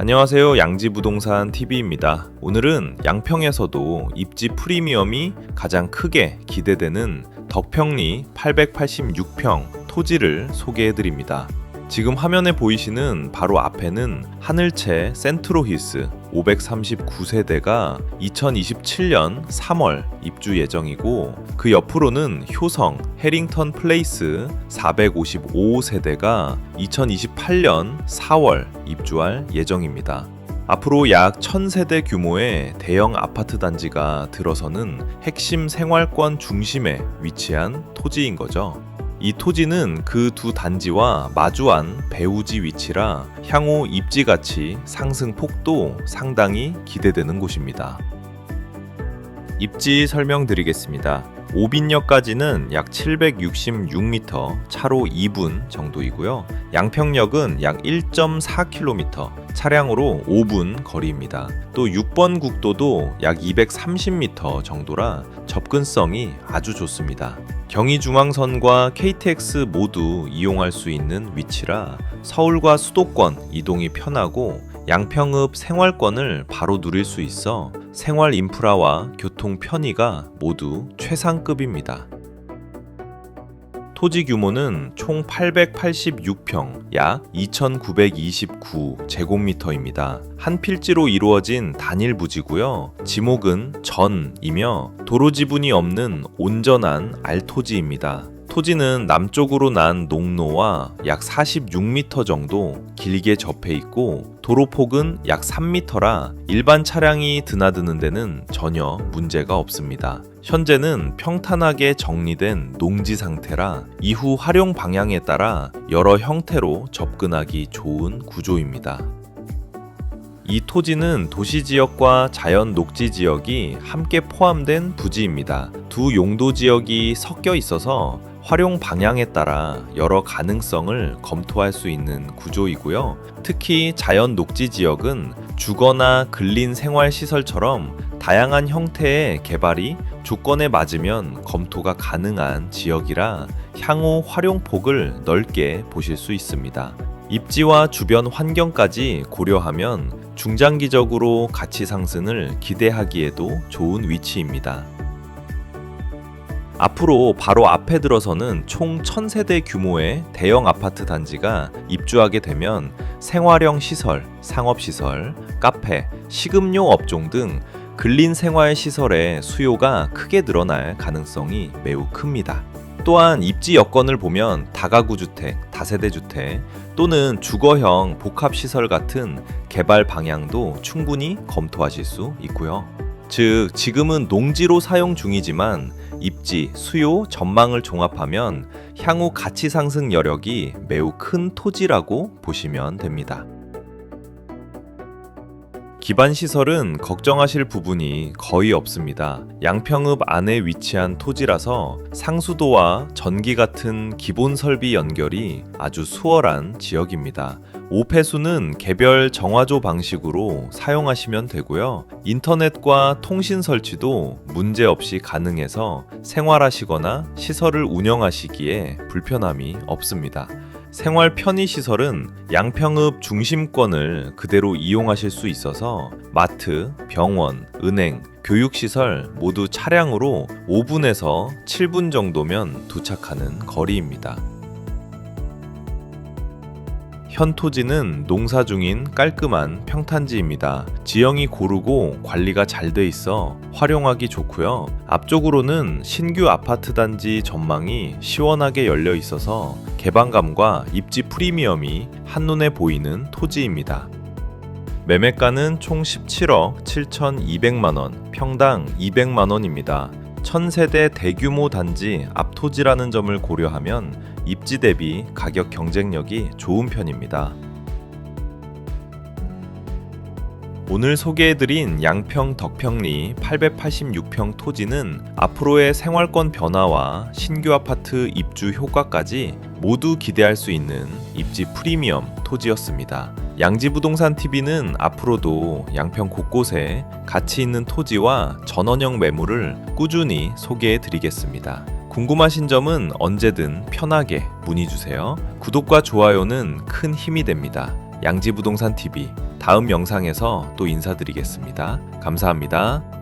안녕하세요. 양지부동산 TV입니다. 오늘은 양평에서도 입지 프리미엄이 가장 크게 기대되는 덕평리 886평 토지를 소개해 드립니다. 지금 화면에 보이시는 바로 앞에는 하늘채 센트로히스 539세대가 2027년 3월 입주 예정이고 그 옆으로는 효성 해링턴 플레이스 455세대가 2028년 4월 입주할 예정입니다. 앞으로 약 1000세대 규모의 대형 아파트 단지가 들어서는 핵심 생활권 중심에 위치한 토지인 거죠. 이 토지는 그 두 단지와 마주한 배우지 위치라 향후 입지 가치 상승 폭도 상당히 기대되는 곳입니다. 입지 설명드리겠습니다. 오빈역까지는 약 766m, 차로 2분 정도이고요. 양평역은 약 1.4km, 차량으로 5분 거리입니다. 또 6번 국도도 약 230m 정도라 접근성이 아주 좋습니다. 경의중앙선과 KTX 모두 이용할 수 있는 위치라 서울과 수도권 이동이 편하고 양평읍 생활권을 바로 누릴 수 있어 생활 인프라와 교통 편의가 모두 최상급입니다. 토지 규모는 총 886평, 약 2,929제곱미터입니다. 한 필지로 이루어진 단일 부지고요. 지목은 전이며 도로 지분이 없는 온전한 알토지입니다. 토지는 남쪽으로 난 농로와 약 46m 정도 길게 접해 있고 도로폭은 약 3m라 일반 차량이 드나드는 데는 전혀 문제가 없습니다. 현재는 평탄하게 정리된 농지 상태라 이후 활용 방향에 따라 여러 형태로 접근하기 좋은 구조입니다. 이 토지는 도시 지역과 자연 녹지 지역이 함께 포함된 부지입니다. 두 용도 지역이 섞여 있어서 활용 방향에 따라 여러 가능성을 검토할 수 있는 구조이고요. 특히 자연 녹지 지역은 주거나 근린 생활 시설처럼 다양한 형태의 개발이 조건에 맞으면 검토가 가능한 지역이라 향후 활용폭을 넓게 보실 수 있습니다. 입지와 주변 환경까지 고려하면 중장기적으로 가치 상승을 기대하기에도 좋은 위치입니다. 앞으로 바로 앞에 들어서는 총 1000세대 규모의 대형 아파트 단지가 입주하게 되면 생활형 시설, 상업시설, 카페, 식음료 업종 등 근린 생활 시설의 수요가 크게 늘어날 가능성이 매우 큽니다. 또한 입지 여건을 보면 다가구 주택, 다세대 주택 또는 주거형 복합 시설 같은 개발 방향도 충분히 검토하실 수 있고요. 즉 지금은 농지로 사용 중이지만 입지, 수요, 전망을 종합하면 향후 가치 상승 여력이 매우 큰 토지라고 보시면 됩니다. 기반 시설은 걱정하실 부분이 거의 없습니다. 양평읍 안에 위치한 토지라서 상수도와 전기 같은 기본 설비 연결이 아주 수월한 지역입니다. 오폐수는 개별 정화조 방식으로 사용하시면 되고요. 인터넷과 통신 설치도 문제없이 가능해서 생활하시거나 시설을 운영하시기에 불편함이 없습니다. 생활 편의 시설은 양평읍 중심권을 그대로 이용하실 수 있어서 마트, 병원, 은행, 교육시설 모두 차량으로 5분에서 7분 정도면 도착하는 거리입니다. 현 토지는 농사 중인 깔끔한 평탄지입니다. 지형이 고르고 관리가 잘 돼 있어 활용하기 좋고요. 앞쪽으로는 신규 아파트 단지 전망이 시원하게 열려 있어서 개방감과 입지 프리미엄이 한눈에 보이는 토지입니다. 매매가는 총 17억 7,200만 원, 평당 200만 원입니다. 1000세대 대규모 단지 앞토지라는 점을 고려하면 입지 대비 가격 경쟁력이 좋은 편입니다. 오늘 소개해드린 양평 덕평리 886평 토지는 앞으로의 생활권 변화와 신규 아파트 입주 효과까지 모두 기대할 수 있는 입지 프리미엄 토지였습니다. 양지부동산 TV는 앞으로도 양평 곳곳에 가치 있는 토지와 전원형 매물을 꾸준히 소개해 드리겠습니다. 궁금하신 점은 언제든 편하게 문의 주세요. 구독과 좋아요는 큰 힘이 됩니다. 양지부동산 TV 다음 영상에서 또 인사드리겠습니다. 감사합니다.